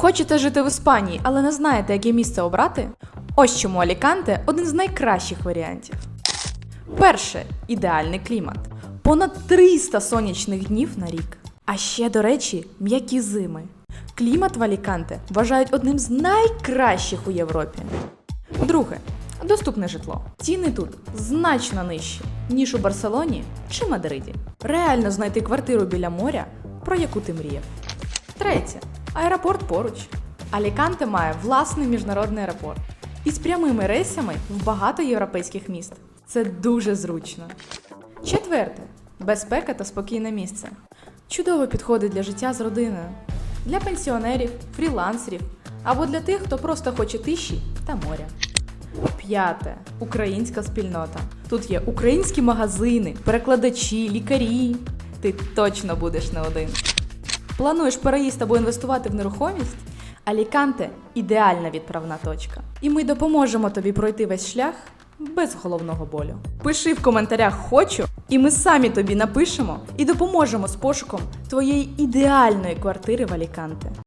Хочете жити в Іспанії, але не знаєте, яке місце обрати? Ось чому Аліканте один з найкращих варіантів. Перше ідеальний клімат. Понад 300 сонячних днів на рік. А ще, до речі, м'які зими. Клімат в Аліканте вважають одним з найкращих у Європі. Друге доступне житло. Ціни тут значно нижчі, ніж у Барселоні чи Мадриді. Реально знайти квартиру біля моря, про яку ти мріяв. Третє аеропорт поруч. Аліканте має власний міжнародний аеропорт із прямими рейсами в багато європейських міст. Це дуже зручно. Четверте безпека та спокійне місце. Чудово підходить для життя з родиною, для пенсіонерів, фрілансерів або для тих, хто просто хоче тиші та моря. П'яте українська спільнота. Тут є українські магазини, перекладачі, лікарі. Ти точно будеш не один. Плануєш переїзд або інвестувати в нерухомість? Аліканте ідеальна відправна точка. І ми допоможемо тобі пройти весь шлях без головного болю. Пиши в коментарях хочу, і ми самі тобі напишемо і допоможемо з пошуком твоєї ідеальної квартири в Аліканте.